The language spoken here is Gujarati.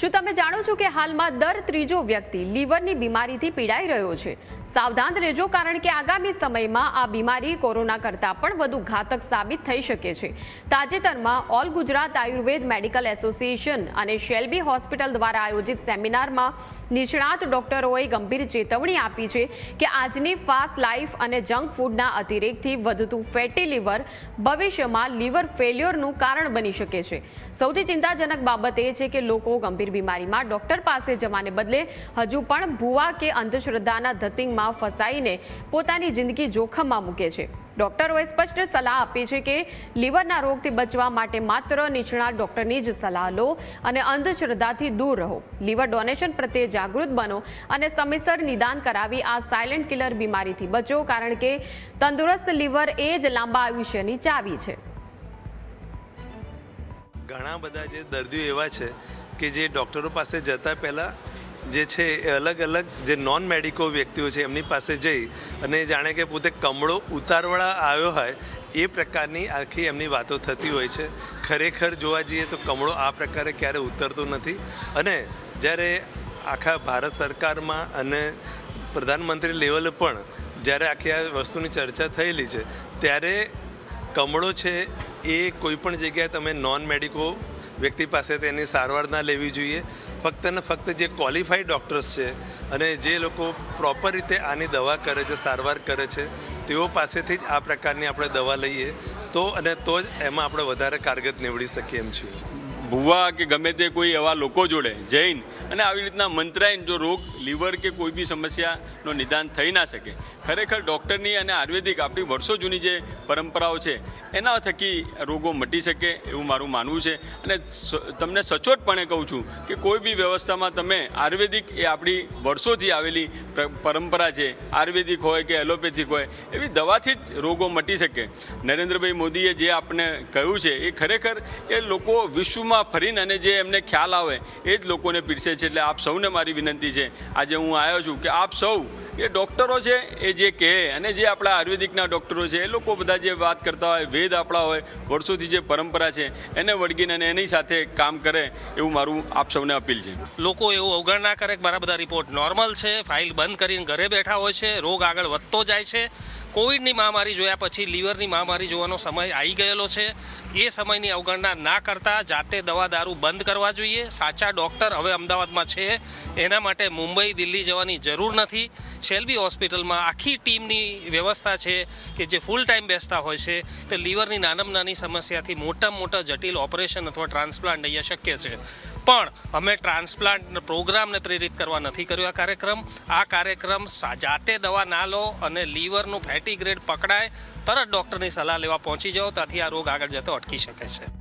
શું તમે જાણો છો કે હાલમાં દર ત્રીજો વ્યક્તિ લીવરની બીમારીથી પીડાઈ રહ્યો છે? સાવધાન રહેજો કારણ કે આગામી સમયમાં આ બીમારી કોરોના કરતાં પણ વધુ ઘાતક સાબિત થઈ શકે છે. તાજેતરમાં all Gujarat Ayurveda medical association અને શેલ્બી હોસ્પિટલ દ્વારા આયોજિત સેમિનારમાં નિષ્ણાત ડોક્ટરોએ ગંભીર ચેતવણી આપી છે કે આજની ફાસ્ટ લાઈફ અને જંક ફૂડના અતિરેકથી વધતું ફેટી લીવર ભવિષ્યમાં લીવર ફેલ્યોરનું કારણ બની શકે છે. સૌથી ચિંતાજનક બાબત એ છે કે લોકો ગંભીર બીમારીમાં ડોક્ટર પાસે જવાને બદલે હજુ પણ ભૂવા કે અંધશ્રદ્ધાના ધતિંગમાં ફસાઈને પોતાની જિંદગી જોખમમાં મૂકે છે. ડોક્ટરોએ સ્પષ્ટ સલાહ આપી છે કે લીવરના રોગથી બચવા માટે માત્ર નિષ્ણાત ડોક્ટરની જ સલાહ લો અને અંધશ્રદ્ધાથી દૂર રહો. લીવર ડોનેશન પ્રત્યે જાગૃત બનો અને સમયસર નિદાન કરાવી આ સાયલેન્ટ કિલર બીમારીથી બચો કારણ કે તંદુરસ્ત લીવર એ જ લાંબા આયુષ્યની ચાવી છે. ઘણા બધા જે દર્દીઓ એવા છે કે જે ડૉક્ટરો પાસે જતા પહેલાં જે છે એ અલગ અલગ જે નોન મેડિકો વ્યક્તિઓ છે એમની પાસે જઈ અને જાણે કે પોતે કમળો ઉતારવાળા આવ્યો હોય એ પ્રકારની આખી એમની વાતો થતી હોય છે. ખરેખર જોવા જઈએ તો કમળો આ પ્રકારે ક્યારે ઉતરતો નથી અને જ્યારે આખા ભારત સરકારમાં અને પ્રધાનમંત્રી લેવલે પણ જ્યારે આખી આ વસ્તુની ચર્ચા થયેલી છે, ત્યારે કમળો છે એ કોઈપણ જગ્યાએ તમે નોન મેડિકો વ્યક્તિ પાસે તેની સારવાર ના લેવી જોઈએ. ફક્ત ને ફક્ત જે ક્વોલિફાઈડ ડૉક્ટર્સ છે અને જે લોકો પ્રોપર રીતે આની દવા કરે છે, સારવાર કરે છે, તેઓ પાસેથી જ આ પ્રકારની આપણે દવા લઈએ. તો અને તો જ એમાં આપણે વધારે કારગત નીવડી શકીએ એમ છીએ. ભુવા કે ગમે તે કોઈ એવા લોકો જોડે જૈન અને આવી રીતના મંત્રાઈને જો રોગ, લીવર કે કોઈ બી સમસ્યાનો નિદાન થઈ ના શકે, ખરેખર ડૉક્ટરની અને આયુર્વેદિક આપણી વર્ષો જૂની જે પરંપરાઓ છે, એના થકી રોગો મટી શકે એવું મારું માનવું છે. અને તમને સચોટપણે કહું છું કે કોઈ બી વ્યવસ્થામાં તમે આયુર્વેદિક એ આપણી વર્ષોથી આવેલી પરંપરા છે, આયુર્વેદિક હોય કે એલોપેથિક હોય, એવી દવાથી જ રોગો મટી શકે. નરેન્દ્રભાઈ મોદીએ જે આપણે કહ્યું છે, એ ખરેખર એ લોકો વિશ્વમાં ફરીને અને જે એમને ખ્યાલ આવે એ જ લોકોને પીરસે છે. એટલે આપ સૌને મારી વિનંતી છે, આજે હું આવ્યો છું કે આપ સૌ, એ ડૉક્ટરો છે, એ જે કહે અને જે આપણા આયુર્વેદિકના ડૉક્ટરો છે, એ લોકો બધા જે વાત કરતા હોય, વેદ આપણા હોય, વર્ષોથી જે પરંપરા છે, એને વળગીને અને એની સાથે કામ કરે એવું મારું આપ સૌને અપીલ છે. લોકો એવું અવગણના કરે કે મારા બધા રિપોર્ટ નોર્મલ છે, ફાઇલ બંધ કરીને ઘરે બેઠા હોય છે, રોગ આગળ વધતો જાય છે. કોવિડની મહામારી જોયા પછી લીવરની મહામારી જોવાનો સમય આવી ગયેલો છે. એ સમયની અવગણના ના કરતાં જાતે દવા દારૂ બંધ કરવા જોઈએ. સાચા ડૉક્ટર હવે અમદાવાદમાં છે. એના માટે મુંબઈ, દિલ્હી જવાની જરૂર નથી. શેલ્બી હોસ્પિટલમાં આખી ટીમની વ્યવસ્થા છે કે જે ફૂલ ટાઈમ બેસતા હોય છે તે લીવરની નાનામાં નાની સમસ્યાથી મોટામાં મોટા જટિલ ઓપરેશન અથવા ટ્રાન્સપ્લાન્ટ અહીંયા શક્ય છે. પણ અમે ટ્રાન્સપ્લાન્ટ પ્રોગ્રામને પ્રેરિત કરવા નથી કર્યો આ કાર્યક્રમ. આ કાર્યક્રમ જાતે દવા ના લો અને લીવરનું ફેટી ગ્રેડ પકડાય, તરત ડૉક્ટરની સલાહ લેવા પહોંચી જાઓ, ત્યાંથી આ રોગ આગળ જતો અટકી શકે છે.